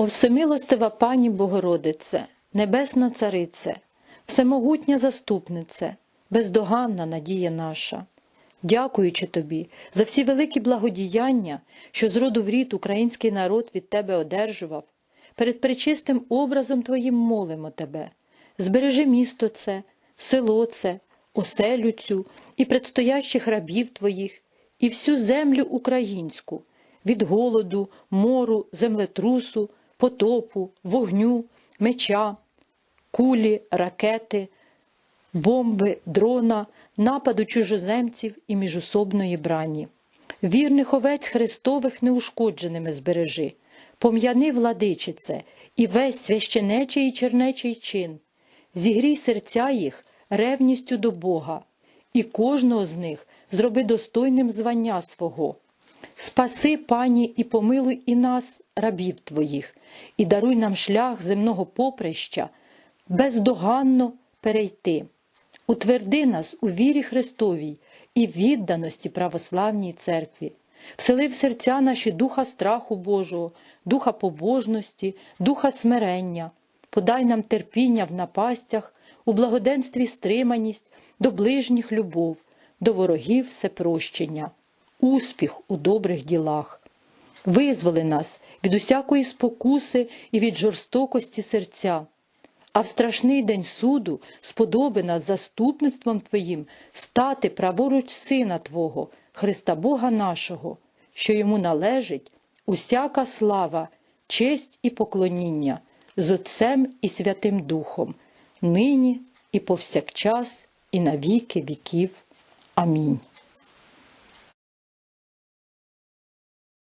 О всемилостива пані Богородице, Небесна Царице, всемогутня заступнице, бездоганна надія наша. Дякуючи тобі за всі великі благодіяння, що з роду в рід український народ від тебе одержував, перед пречистим образом Твоїм молимо тебе. Збережи місто це, село це, оселю цю і предстоящих рабів Твоїх, і всю землю українську від голоду, мору, землетрусу, потопу, вогню, меча, кулі, ракети, бомби, дрона, нападу чужоземців і міжусобної брані. Вірних овець Христових неушкодженими збережи, пом'яни владичице і весь священечий і чернечий чин, зігрій серця їх ревністю до Бога, і кожного з них зроби достойним звання свого. Спаси, пані, і помилуй і нас, рабів твоїх, і даруй нам шлях земного поприща бездоганно перейти. Утверди нас у вірі Христовій і відданості православній церкві, всели в серця наші духа страху Божого, духа побожності, духа смирення, подай нам терпіння в напастях, у благоденстві стриманість, до ближніх любов, до ворогів всепрощення, успіх у добрих ділах. Визволи нас від усякої спокуси і від жорстокості серця. А в страшний день суду сподоби нас заступництвом Твоїм стати праворуч Сина Твого, Христа Бога нашого, що йому належить усяка слава, честь і поклоніння з Отцем і Святим Духом, нині і повсякчас, і на віки віків. Амінь.